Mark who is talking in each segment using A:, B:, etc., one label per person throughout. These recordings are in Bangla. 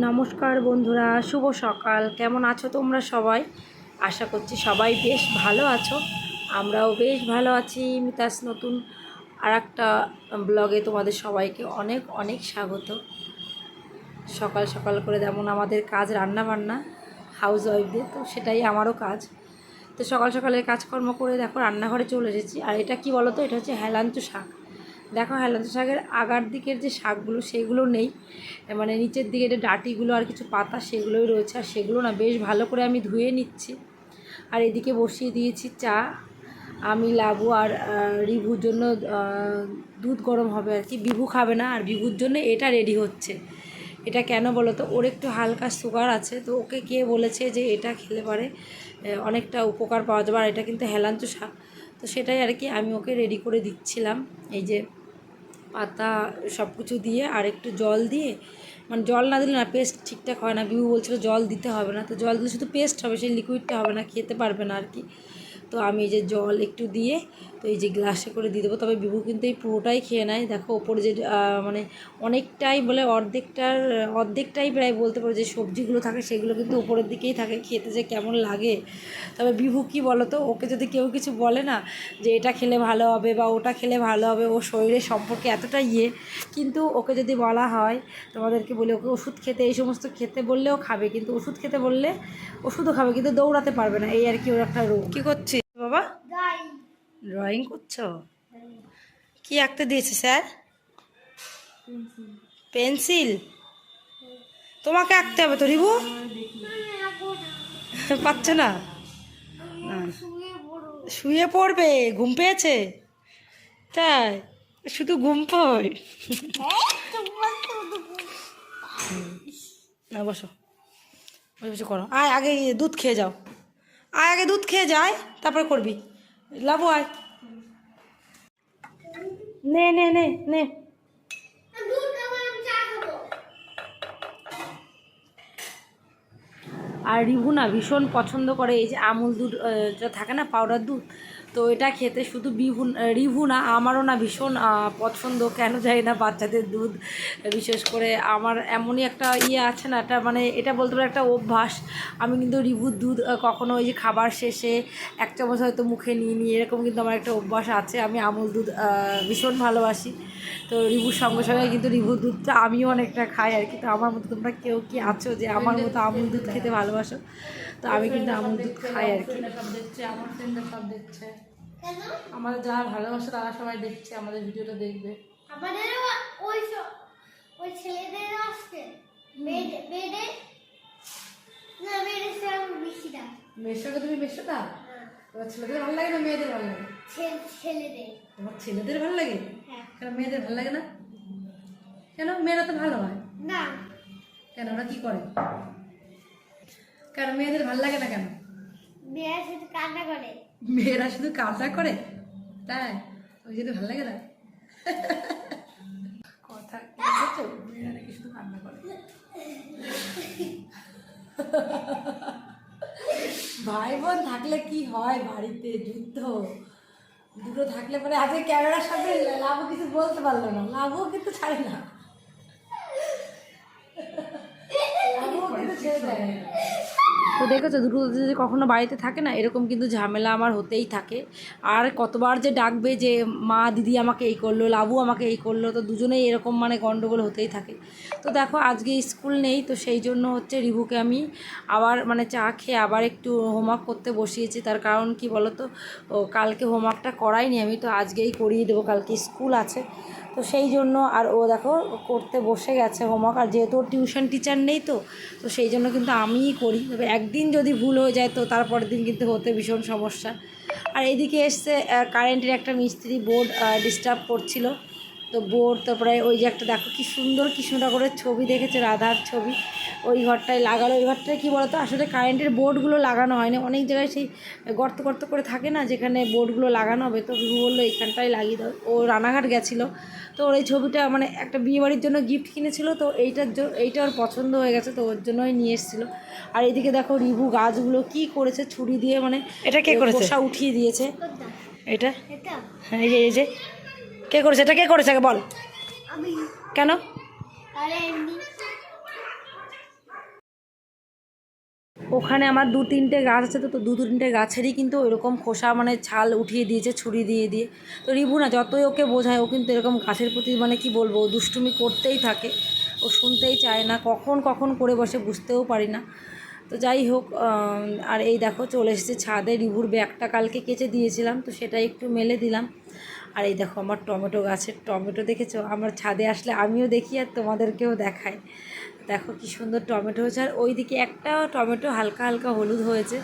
A: নমস্কার বন্ধুরা, শুভ সকাল। কেমন আছো তোমরা সবাই? আশা করছি সবাই বেশ ভালো আছো। আমরাও বেশ ভালো আছি। মিতাস নতুন আর একটা ব্লগে তোমাদের সবাইকে অনেক অনেক স্বাগত। সকাল সকাল করে যেমন আমাদের কাজ রান্না বান্না হাউস ওয়াইফদের তো সেটাই আমারও কাজ। তো সকাল, সকালের কাজকর্ম করে দেখো, রান্নাঘরে চলে এসেছি। আর এটা কি বলো তো এটা হচ্ছে হেলাঞ্চ শাক দেখো হেলাঞ্চ শাকের আগার দিকের যে শাকগুলো সেগুলো নেই। মানে নিচের দিকে যে ডাটিগুলো আর কিছু পাতা, সেগুলোই রয়েছে। আর সেগুলো না বেশ ভালো করে আমি ধুয়ে নিচ্ছি। আর এদিকে বসিয়ে দিয়েছি চা, আমি লাবু আর রিভুর জন্য দুধ গরম হবে আর কি। বিভু খাবে না, আর বিভুর জন্য এটা রেডি হচ্ছে। এটা কেন বলো তো? ওর একটু হালকা সুগার আছে, তো ওকে কে বলেছে যে এটা খেলে পারে অনেকটা উপকার পাওয়া যাবে। আর এটা কিন্তু হেলাঞ্চ শাক তো সেটাই আর কি আমি ওকে রেডি করে দিচ্ছিলাম। এই যে পাতা সব কিছু দিয়ে আর একটু জল দিয়ে মানে জল না দিলে না পেস্ট ঠিকঠাক হয় না। বিবু বলছিল জল দিতে হবে না। তো জল দিলে শুধু পেস্ট হবে, সেই লিকুইডটা হবে না, খেতে পারবে না আর কি। তো আমি এই যে জল একটু দিয়ে তো এই যে গ্লাসে করে দিয়ে দেবো। তবে বিভু কিন্তু এই পুরোটাই খেয়ে নেয়। দেখো, ওপরে যে মানে অনেকটাই বলে অর্ধেকটার, অর্ধেকটাই প্রায় বলতে পারো যে সবজিগুলো থাকে, সেগুলো কিন্তু ওপরের দিকেই থাকে। খেতে যে কেমন লাগে। তবে বিভু কি বলো তো ওকে যদি কেউ কিছু বলে না যে এটা খেলে ভালো হবে বা ওটা খেলে ভালো হবে, ও শরীরের সম্পর্কে এতটা ইয়ে কিন্তু ওকে যদি বলা হয়, তোমাদেরকে বলে, ওকে ওষুধ খেতে, এই সমস্ত খেতে বললেও খাবে। কিন্তু ওষুধ খেতে বললে ওষুধও খাবে, কিন্তু দৌড়াতে পারবে না। এই আর কি ওর একটা রোগ। কী করছিস? বাবা ড্রয়িং করছ? কি আঁকতে দিয়েছে স্যার? পেন্সিল। তোমাকে আঁকতে হবে তো, রিবু? পাচ্ছ না। শুয়ে পড়বে, ঘুম পেয়েছে? তাই, শুধু ঘুম পায়। না, বসো। বসে বসে করো। আয়, আগে দুধ খেয়ে যাও। আয়, আগে দুধ খেয়ে যায় তারপরে করবি। লাবু আয় নে নে নে নে। আর রিভু না ভীষণ পছন্দ করে, এই যে আমুল দুধ থাকে না, পাউডার দুধ তো এটা খেতে শুধু বিভু রিভু না, আমারও না ভীষণ পছন্দ। কেন জানি না, বাচ্চাদের দুধ, বিশেষ করে আমার এমনই একটা ইয়ে আছে না একটা মানে এটা বলতে পারো একটা অভ্যাস। আমি কিন্তু রিভুর দুধ কখনো ওই যে খাবার শেষে এক চামচ হয়তো মুখে নিয়ে নিই, এরকম কিন্তু আমার একটা অভ্যাস আছে। আমি আমুল দুধ ভীষণ ভালোবাসি। তো রিভুর সঙ্গে সঙ্গে কিন্তু রিভুর দুধটা আমিও অনেকটা খাই আর কি। তো আমার মতো তোমরা কেউ কি আছো যে আমার মতো আমুল দুধ খেতে ভালোবাসো? তো আমি কিন্তু আমুল দুধ খাই আর কি। সব দেখছে আমার ফ্রেন্ডরা সব দেখছে। আমাদের যারা ভালোবাসে তারা সবাই দেখছে আমাদের ভিডিওটা দেখবে।
B: ওই ওই ছেলেদের আসছে। মেয়েদের মেয়েদের? না মেয়েদের সে আমার
A: মেয়ের সঙ্গে তুমি বেশো না? তোমার ছেলেদের ভালো লাগে না মেয়েদের ভালো লাগে?
B: ছে- ছেলেদের।
A: তোমার ছেলেদের ভালো লাগে?
B: হ্যাঁ।
A: কেন মেয়েদের ভালো লাগে না? কেন? মেয়েরা তো ভালো হয়।
B: না।
A: কেন? ওরা কি করে? কেন মেয়েদের ভালো লাগে না কেন?
B: মেয়েরা শুধু কান্না করে।
A: মেয়েরা শুধু কাজটা করে? তাই? ওই যদি ভালো লাগে না? কথা কি মেয়েরা নাকি শুধু কান্না করে। ভাই বোন থাকলে কি হয় বাড়িতে? যুদ্ধ। দুটো থাকলে পরে আজকে ক্যামেরার সামনে লাভও কিছু বলতে পারল না। লাভও কিন্তু ছাড়ে না। লাভও কিন্তু ছেড়ে দেয়। না। তো দেখেছ দুটো যদি কখনো বাড়িতে থাকে না, এরকম কিন্তু ঝামেলা আমার হতেই থাকে। আর কতবার যে ডাকবে যে, মা, দিদি আমাকে এই করল, লাবু আমাকে এই করল, তো দুজনেই এরকম মানে গণ্ডগোল হতেই থাকে। তো দেখো, আজকে স্কুল নেই, তো সেই জন্য হচ্ছে রিভুকে আমি আবার মানে চা খেয়ে আবার একটু হোমওয়ার্ক করতে বসিয়েছি। তার কারণ কি বলো তো ও কালকে হোমওয়ার্কটা করাইনি আমি, তো আজকেই করিয়ে দেবো, কালকে স্কুল আছে। তো সেই জন্য আর ও দেখো করতে বসে গেছে হোমওয়ার্ক, আর যেহেতু ওর টিউশন টিচার নেই তো তো সেই জন্য কিন্তু আমিই করি। তবে একদিন যদি ভুল হয়ে যায় তো তারপরের দিন কিন্তু হতে ভীষণ সমস্যা। আর এদিকে এসছে কারেন্টের একটা মিস্ত্রি বোর্ড ডিস্টার্ব করছিল। তো বোর্ড তারপরে ওই যে একটা দেখো কি সুন্দর কৃষ্ণ ঠাকুরের ছবি দেখেছে রাধার ছবি। ওই ঘরটায় লাগালো। ওই ঘরটায় কী বলতো? আসলে কারেন্টের বোর্ডগুলো লাগানো হয়নি। অনেক জায়গায় সেই গর্ত গর্ত করে থাকে না যেখানে বোর্ডগুলো লাগানো হবে। তো বিভু বলল এইখানটায় লাগিয়ে দাও। ও রানাঘাট গেছিল। তো ওর এই ছবিটা মানে একটা বিয়েবাড়ির জন্য গিফট কিনেছিল। তো এইটার জন্য এইটা ওর পছন্দ হয়ে গেছে। তো ওর জন্যই নিয়ে এসেছিল। আর এদিকে দেখো রিভু গাছগুলো কি করেছে ছুরি দিয়ে মানে এটা কে করেছে? উঠিয়ে দিয়েছে। এটা।
B: এটা?
A: হ্যাঁ যে এই যে। কে করেছে এটা কে করেছে? বল। কেন? ওখানে আমার দু তিনটে গাছ আছে তো তো দু তিনটে গাছেরই কিন্তু ওইরকম খোসা মানে ছাল উঠিয়ে দিয়েছে ছুরি দিয়ে দিয়ে। তো রিভু না যতই ওকে বোঝায় ও কিন্তু এরকম গাছের প্রতি মানে কি বলব দুষ্টুমি করতেই থাকে। ও শুনতেই চায় না কখন কখন করে বসে বুঝতেও পারি না। তো যাই হোক আর এই দেখো চলে এসেছে ছাদে রিভুর ব্যাগটা কালকে কেচে দিয়েছিলাম তো সেটা একটু মেলে দিলাম। আর এই দেখো আমার টমেটো গাছের টমেটো দেখেছ? আমার ছাদে আসলে আমিও দেখি আর তোমাদেরকেও দেখাই। দেখো কি সুন্দর টমেটো হয়েছে। আর ওইদিকে একটা টমেটো হালকা হালকা হলুদ হয়েছে।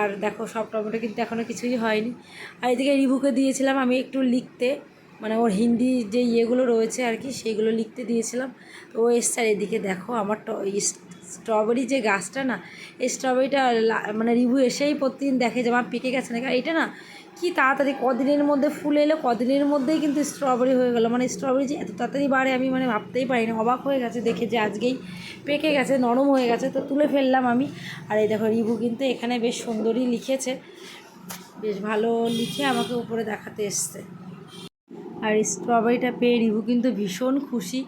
A: আর দেখো সব টমেটো কিন্তু এখনও কিছুই হয়নি। আর এদিকে রিভুকে দিয়েছিলাম আমি একটু লিখতে। মানে ওর হিন্দি যে ইয়েগুলো রয়েছে আর কি, সেইগুলো লিখতে দিয়েছিলাম। তো ও এসছে আর এদিকে দেখো আমার স্ট্রবেরি যে গাছটা না, এই স্ট্রবেরিটা মানে রিভু এসেই প্রতিদিন দেখে যে আমার পেকে গেছে না কারণ এটা না, কি তাড়াতাড়ি কদিনের মধ্যে ফুল এলো, কদিনের মধ্যেই কিন্তু স্ট্রবেরি হয়ে গেলো। মানে স্ট্রবেরি যে এত তাড়াতাড়ি বাড়ে আমি মানে ভাবতেই পারি না, অবাক হয়ে গেছে দেখে যে আজকেই পেকে গেছে, নরম হয়ে গেছে। তো তুলে ফেললাম আমি। আর এই দেখো রিভু কিন্তু এখানে বেশ সুন্দরই লিখেছে। বেশ ভালো লিখে আমাকে উপরে দেখাতে এসছে। আর স্ট্রবেরিটা পেয়ে রিভু কিন্তু ভীষণ খুশি।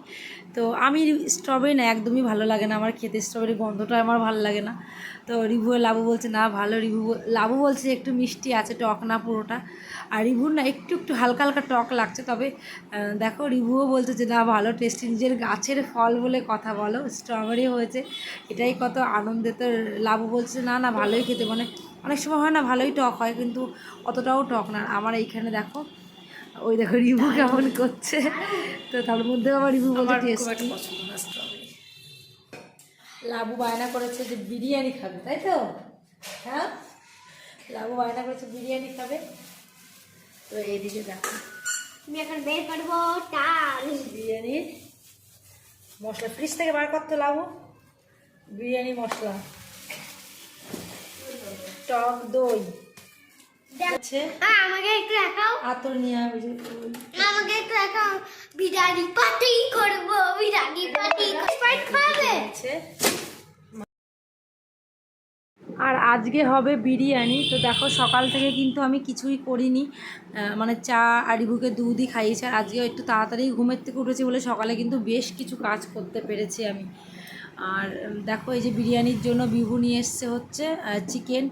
A: তো আমি স্ট্রবেরি না, একদমই ভালো লাগে না আমার খেতে। স্ট্রবেরি গন্ধটা আমার ভালো লাগে না। তো রিভু লাবু বলছে, না, ভালো। রিভু লাবু বলছে, একটু মিষ্টি আছে, টক না পুরোটা। আর রিভুর না একটু একটু হালকা হালকা টক লাগছে। তবে দেখো, রিভুও বলছে যে, না, ভালো টেস্টি নিজের গাছের ফল বলে কথা বলো। স্ট্রবেরি হয়েছে, এটাই কত আনন্দে। তো লাবু বলছে, না না, ভালোই খেতে। মানে অনেক সময় হয় না, ভালোই টক হয়, কিন্তু অতটাও টক না। আমার এইখানে দেখো ওই দেখো রিভু কেমন করছে। তো তার মধ্যে আমার রিভু বলতে টেস্টি লাবু বায়না করেছে যে বিরিয়ানি খাবে তাই তো? হ্যাঁ? লাবু বায়না করেছে বিরিয়ানি খাবে। তো এইদিকে দেখো।
B: আমি এখন বের করব টাল
A: বিরিয়ানি মশলা ফ্রিজ থেকে বার করতে লাবু। বিরিয়ানি মশলা। টক দই।
B: আমাকে একটু দেখাও।
A: আতর নিয়ে আমি
B: আমাকে একটু দেখাও। বিরিয়ানি পার্টি করব বিরিয়ানি পার্টি স্প্রাইট খাবে?
A: আর আজকে হবে বিরিয়ানি। তো দেখো সকাল থেকে কিন্তু আমি কিছুই করিনি। মানে চা আর রিভুকে দুধই খাইয়েছি। আর আজকে একটু তাড়াতাড়ি ঘুমের থেকে উঠেছি বলে সকালে কিন্তু বেশ কিছু কাজ করতে পেরেছি আমি। আর দেখো এই যে বিরিয়ানির জন্য বিভু নিয়ে এসছে হচ্ছে চিকেন,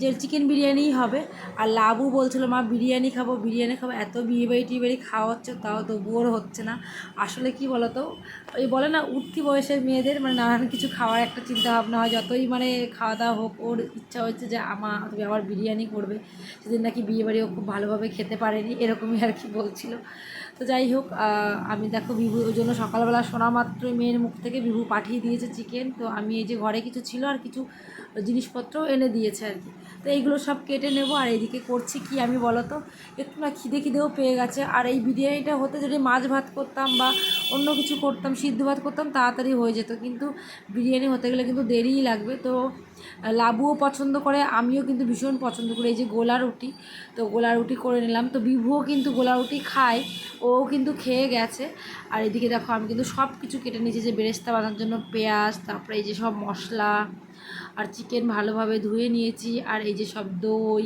A: যে চিকেন বিরিয়ানিই হবে। আর লাবু বলছিল, মা, বিরিয়ানি খাব বিরিয়ানি খাব। এত বিয়ে বাড়ি টিয়ে বাড়ি খাওয়া হচ্ছে, তাও তো বোর হচ্ছে না। আসলে কি বলো তো ওই বলে না, উঠতি বয়সের মেয়েদের মানে নানান কিছু খাওয়ার একটা চিন্তা ভাবনা হয়। যতই মানে খাওয়া দাওয়া হোক, ওর ইচ্ছা হচ্ছে যে, আমা, তুমি আবার বিরিয়ানি করবে। সেদিন নাকি বিয়ে বাড়ি ও খুব ভালোভাবে খেতে পারেনি, এরকমই আর কি বলছিল। তো যাই হোক আমি দেখো বিভু, ওই জন্য সকালবেলা শোনা মাত্রই মেয়ের মুখ থেকে বিভু পাঠিয়ে দিয়েছে চিকেন তো আমি এই যে ঘরে কিছু ছিল আর কিছু জিনিসপত্র এনে দিয়েছে আর কি। তো এইগুলো সব কেটে নেব, আর এইদিকে করছি কি আমি বলো তো একটু না খিদে খিদেও পেয়ে গেছে। আর এই বিরিয়ানিটা হতে যদি মাছ ভাত করতাম বা অন্য কিছু করতাম, সিদ্ধ ভাত করতাম, তাড়াতাড়ি হয়ে যেত। কিন্তু বিরিয়ানি হতে গেলে কিন্তু দেরিই লাগবে। তো লাবুও পছন্দ করে, আমিও কিন্তু ভীষণ পছন্দ করি। এই যে গোলা রুটি, তো গোলা রুটি করে নিলাম। তো বিভুও কিন্তু গোলা রুটি খায় ও কিন্তু খেয়ে গেছে। আর এদিকে দেখো, আমি কিন্তু সব কিছু কেটে নিয়েছি। যে বেরেস্তা বাঁধার জন্য পেঁয়াজ, তারপরে এই যে সব মশলা আর চিকেন ভালোভাবে ধুয়ে নিয়েছি। আর এই যে সব দই,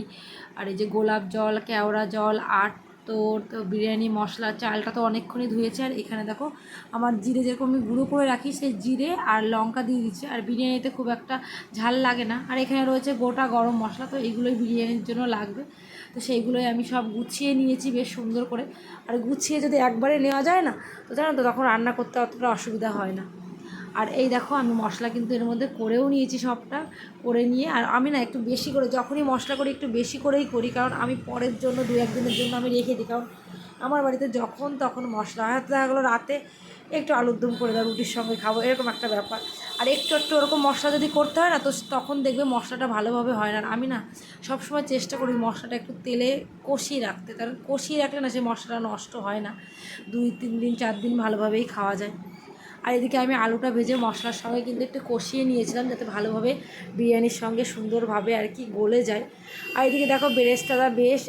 A: আর এই যে গোলাপ জল, কেওড়া জল, আট তোর, তো বিরিয়ানি, মশলা, চালটা তো অনেকক্ষণই ধুয়েছে। আর এখানে দেখো, আমার জিরে যেরকম আমি গুঁড়ো করে রাখি, সেই জিরে আর লঙ্কা দিয়ে দিচ্ছি। আর বিরিয়ানিতে খুব একটা ঝাল লাগে না। আর এখানে রয়েছে গোটা গরম মশলা, তো এইগুলোই বিরিয়ানির জন্য লাগবে। তো সেইগুলোই আমি সব গুছিয়ে নিয়েছি বেশ সুন্দর করে। আর গুছিয়ে যদি একবারে নেওয়া যায় না, তো জানো তো, তখন রান্না করতে অতটা অসুবিধা হয় না। আর এই দেখো, আমি মশলা কিন্তু এর মধ্যে করেও নিয়েছি সবটা, করে নিয়ে। আর আমি না একটু বেশি করে, যখনই মশলা করি একটু বেশি করেই করি, কারণ আমি পরের জন্য, দু একদিনের জন্য আমি রেখে দিই। কারণ আমার বাড়িতে যখন তখন মশলা হয়তো দেখা গেলো রাতে একটু আলুর দম করে দাও, রুটির সঙ্গে খাব, এরকম একটা ব্যাপার। আর একটু একটু ওরকম মশলা যদি করতে হয় না, তো তখন দেখবে মশলাটা ভালোভাবে হয় না। আমি না সবসময় চেষ্টা করি মশলাটা একটু তেলে কষিয়ে রাখতে, কারণ কষিয়ে রাখলে না সেই মশলাটা নষ্ট হয় না। দুই তিন দিন, চার দিন ভালোভাবেই খাওয়া যায়। আর এদিকে আমি আলুটা ভেজে মশলার সঙ্গে কিন্তু একটু কষিয়ে নিয়েছিলাম যাতে ভালোভাবে বিরিয়ানির সঙ্গে সুন্দরভাবে আর কি গলে যায়। আর এদিকে দেখো বেরেস্তাটা বেশ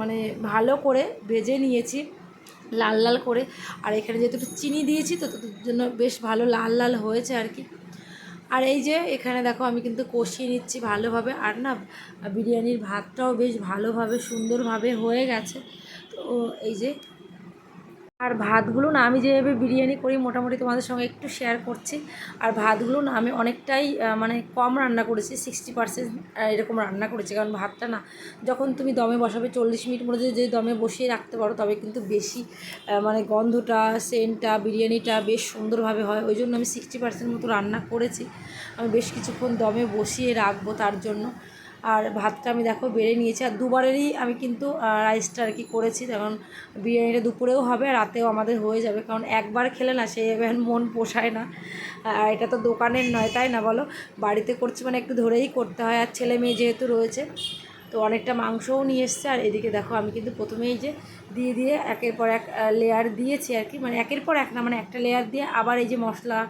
A: মানে ভালো করে ভেজে নিয়েছি, লাল লাল করে। আর এখানে যেহেতু একটু চিনি দিয়েছি, তো তার জন্য বেশ ভালো লাল লাল হয়েছে আর কি। আর এই যে এখানে দেখো আমি কিন্তু কষিয়ে নিচ্ছি ভালোভাবে। আর না, বিরিয়ানির ভাতটাও বেশ ভালোভাবে, সুন্দরভাবে হয়ে গেছে। তো এই যে আর ভাতগুলো না আমি যেভাবে বিরিয়ানি করি মোটামুটি তোমাদের সঙ্গে একটু শেয়ার করছি। আর ভাতগুলো না আমি অনেকটাই মানে কম রান্না করেছি সিক্সটি পার্সেন্ট এরকম রান্না করেছি। কারণ ভাতটা না যখন তুমি দমে বসাবে চল্লিশ মিনিট মধ্যে যদি দমে বসিয়ে রাখতে পারো তবে কিন্তু বেশি মানে গন্ধটা সেন্টটা বিরিয়ানিটা বেশ সুন্দরভাবে হয়। ওই জন্য আমি সিক্সটি পার্সেন্ট মতো রান্না করেছি। আমি বেশ কিছুক্ষণ দমে বসিয়ে রাখব তার জন্য। আর ভাতটা আমি দেখো বেড়ে নিয়েছি। আর দুবারেরই আমি কিন্তু রাইসটা আর কি করেছি। কারণ বিরিয়ানিটা দুপুরেও হবে, রাতেও আমাদের হয়ে যাবে। কারণ একবার খেলে না, সে মন পোষায় না। আর এটা তো দোকানের নয়, তাই না বলো? বাড়িতে করছি মানে একটু ধরেই করতে হয়। আর ছেলে মেয়ে যেহেতু রয়েছে, তো অনেকটা মাংসও নিয়ে এসছে। আর এদিকে দেখো, আমি কিন্তু প্রথমেই যে দিয়ে দিয়ে একের পর এক লেয়ার দিয়েছি আর কি। মানে একের পর এক না মানে একটা লেয়ার দিয়ে আবার এই যে মশলা,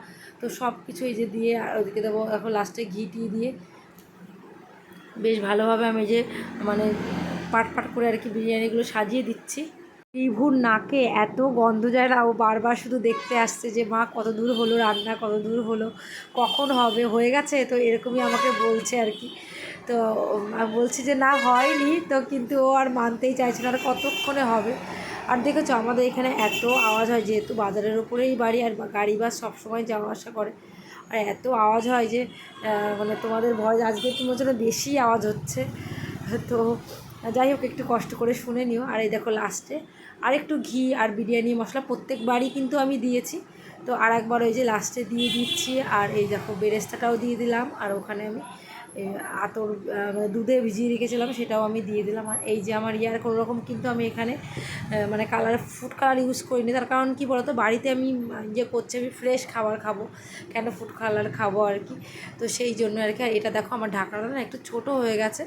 A: তো সব কিছু এই যে দিয়ে, আর ওদিকে দেবো এখন লাস্টে ঘি টি দিয়ে বেশ ভালোভাবে আমি যে মানে পাট পাট করে আর কি বিরিয়ানিগুলো সাজিয়ে দিচ্ছি। রিভুর নাকে এত গন্ধ যায় না, ও বারবার শুধু দেখতে আসছে যে, মা, কত দূর হলো রান্না, কত দূর হলো, কখন হবে? হয়ে গেছে তো এরকমই আমাকে বলছে আর কি। তো বলছি যে, না, হয়নি। তো কিন্তু ও আর মানতেই চাইছে না, আর কতক্ষণে হবে? আর দেখেছ, আমাদের এখানে এত আওয়াজ হয়, যেহেতু বাজারের উপরেই বাড়ি আর গাড়ি বাস সবসময় যাওয়া আসা করে। আর এত আওয়াজ হয় যে মানে তোমাদের ভয় আজকে তোমার জন্য বেশি আওয়াজ হচ্ছে। তো যাই হোক, একটু কষ্ট করে শুনে নিও। আর এই দেখো লাস্টে আর একটু ঘি আর বিরিয়ানি মশলা প্রত্যেকবারই কিন্তু আমি দিয়েছি। তো আর একবার ওই যে লাস্টে দিয়ে দিচ্ছি। আর এই দেখো, বেরেস্তাটাও দিয়ে দিলাম। আর ওখানে আমি আতর মানে দুধে ভিজিয়ে রেখেছিলাম, সেটাও আমি দিয়ে দিলাম। আর এই যে আমার ইয়ার কোনো রকম কিন্তু আমি এখানে মানে কালার ফুড কালার ইউজ করিনি। তার কারণ কি বলতো, বাড়িতে আমি ইয়ে করছি, আমি ফ্রেশ খাবার খাব। কেন ফুড কালার খাব আর কি? তো সেই জন্য আর কি, আর এটা দেখো আমার ঢাকাটা না একটু ছোটো হয়ে গেছে।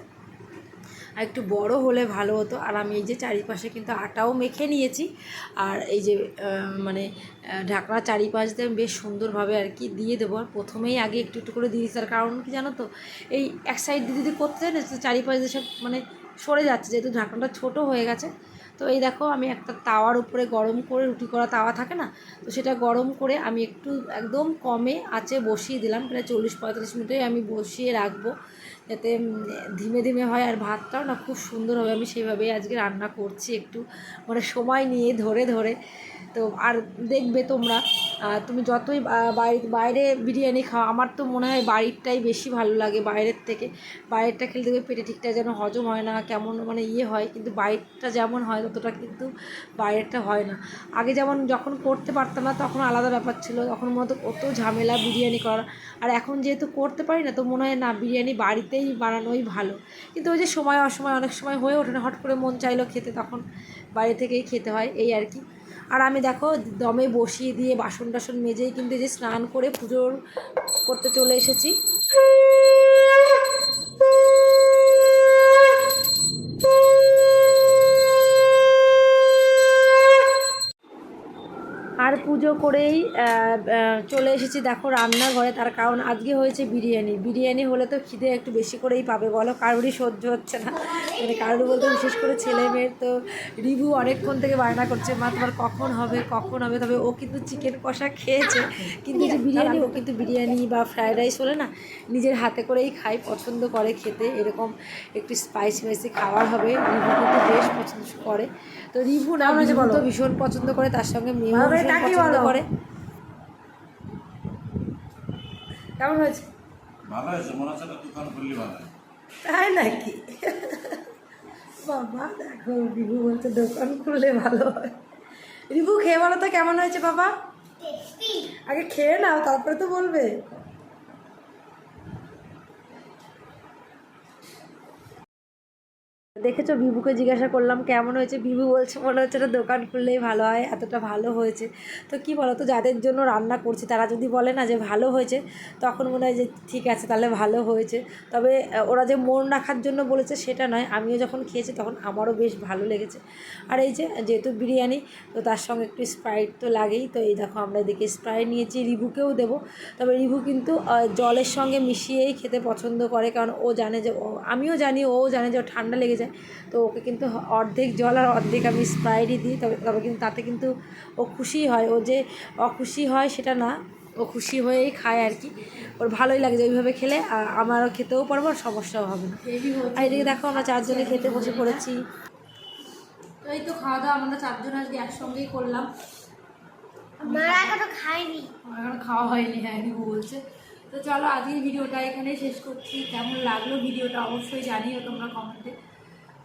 A: আর একটু বড় হলে ভালো হতো। আর আমি এই যে চারিপাশে কিন্তু আটাও মেখে নিয়েছি। আর এই যে মানে ঢাকনা চারিপাশ দিয়ে বেশ সুন্দরভাবে আর কি দিয়ে দেবো। আর প্রথমেই আগে একটু একটু করে দিয়ে তার কারণ কি জানো তো? এই এক সাইড দিয়ে যদি করতে চাই না তো চারিপাশ দিয়ে সব মানে সরে যাচ্ছে। যেহেতু ঢাকনাটা ছোট হয়ে গেছে। তো এই দেখো, আমি একটা তাওয়ার উপরে গরম করে, রুটি করা তাওয়া থাকে না? তো সেটা গরম করে আমি একটু একদম কমে আঁচে বসিয়ে দিলাম। প্রায় চল্লিশ, পঁয়তাল্লিশ মিনিটে আমি বসিয়ে রাখব। যাতে ধীমে ধীমে হয় আর ভাতটাও না খুব সুন্দর হবে। আমি সেইভাবেই আজকে রান্না করছি একটু। মানে সময় নিয়ে ধরে ধরে। তো আর দেখবে তোমরা তুমি যতই আহ, বাইরে বিরিয়ানি খাও আমার তো মনে হয় বাড়িরটাই বেশি ভালো লাগে বাইরের থেকে। বাইরেরটা খেলে দেখবে পেটে ঠিকঠাক যেন হজম হয় না কেমন মানে ইয়ে হয় কিন্তু বাইরেরটা যেমন হয় ততটা কিন্তু বাইরেরটা হয় না। আগে যেমন যখন করতে পারতাম না তখন আলাদা ব্যাপার ছিল তখন হতো কত ঝামেলা বিরিয়ানি করা আর এখন যেহেতু করতে পারি না তো মনে হয় না বিরিয়ানি বাড়িতেই বানানোই ভালো। কিন্তু ওই যে সময় অসময় অনেক সময় হয়ে ওঠে না হট করে মন চাইলো খেতে তখন বাইরে থেকেই খেতে হয় এই আর কি। আর আমি দেখো দমে বসিয়ে দিয়ে বাসন টাসন মেজেই কিন্তু যে স্নান করে পুজোর করতে চলে এসেছি। আর পুজো করেই চলে এসেছি দেখো রান্নাঘরে, তার কারণ আজকে হয়েছে বিরিয়ানি। বিরিয়ানি হলে তো খিদে একটু বেশি করেই পাবে বলো, কারোরই সহ্য হচ্ছে না। মানে কারোর বলতে বিশেষ করে ছেলে মেয়ের তো রিভিউ অনেকক্ষণ থেকে বায়না করছে মা তোমার কখন হবে? কখন হবে? তবে ও কিন্তু চিকেন কষা খেয়েছে। কিন্তু যে বিরিয়ানি ও কিন্তু বিরিয়ানি বা ফ্রায়েড রাইস হলে না নিজের হাতে করেই খায় পছন্দ করে খেতে। এরকম একটু স্পাইসি স্পাইসি খাবার হবে। রিভু কিন্তু বেশ পছন্দ করে। তো রিভু না রিভু তো ভীষণ পছন্দ করে তার সঙ্গে মেয়েও ভীষণ পছন্দ করে। কেমন হয়েছে?
C: ভালো হয়েছে মনে হচ্ছে দোকান খুললি ভালো
A: তাই নাকি? বাবা দেখো রিভু বলছে দোকান খুললে ভালো হয়। রিভু খেয়ে বলো তো কেমন হয়েছে বাবা? আগে খেয়ে নাও তারপরে তো বলবে। দেখেছ বিভুকে জিজ্ঞাসা করলাম, কেমন হয়েছে? বিভু বলছে, মনে হচ্ছে এটা দোকান খুললেই ভালো হয়, এতটা ভালো হয়েছে। তো কি বলো তো যাদের জন্য রান্না করছি, তারা যদি বলে না যে ভালো হয়েছে, তখন মনে হয় যে ঠিক আছে, তাহলে ভালো হয়েছে। তবে ওরা যে মন রাখার জন্য বলেছে, সেটা নয়। আমিও যখন খেয়েছি, তখন আমারও বেশ ভালো লেগেছে। আর এই যে, যেহেতু বিরিয়ানি, তো তার সঙ্গে একটু স্প্রাইট তো লাগেই। তো এই দেখো, আমরা এদিকে স্প্রাইট নিয়েছি, রিভুকেও দেবো। তবে রিভু কিন্তু জলের সঙ্গে মিশিয়েই খেতে পছন্দ করে, কারণ ও জানে যে আমিও জানি, ও জানে যে ঠান্ডা লেগে যায়। তো ওকে কিন্তু অর্ধেক জল আর অর্ধেক আমি স্প্রাইটই দিই তবে তবে কিন্তু তাতে কিন্তু ও খুশি হয়। ও যে অখুশি হয় সেটা না ও খুশি হয়েই খায় আর কি। ওর ভালোই লাগে যে ওইভাবে খেলে আর আমারও খেতেও পারব আর সমস্যাও হবে না। আর এদিকে দেখো আমরা চারজনে খেতে বসে পড়েছি। তো এই তো খাওয়া দাওয়া আমরা চারজন আজকে একসঙ্গেই করলাম।
B: মারা
A: এখনও খাওয়া হয়নি হ্যাঁ নিবু বলছে। তো চলো আজকের ভিডিওটা এখানে শেষ করছি। কেমন লাগল ভিডিওটা অবশ্যই জানিও তোমরা কমেন্টে।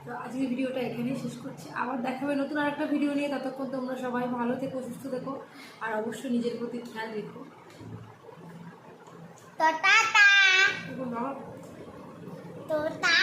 A: তো আজকের ভিডিওটা এখানেই শেষ করছি। আবার দেখাবে নতুন আর একটা ভিডিও নিয়ে। ততক্ষণ তোমরা সবাই ভালো থেকো সুস্থ থেকো আর অবশ্যই নিজের প্রতি খেয়াল রেখো।
B: তো টাটা। তো টা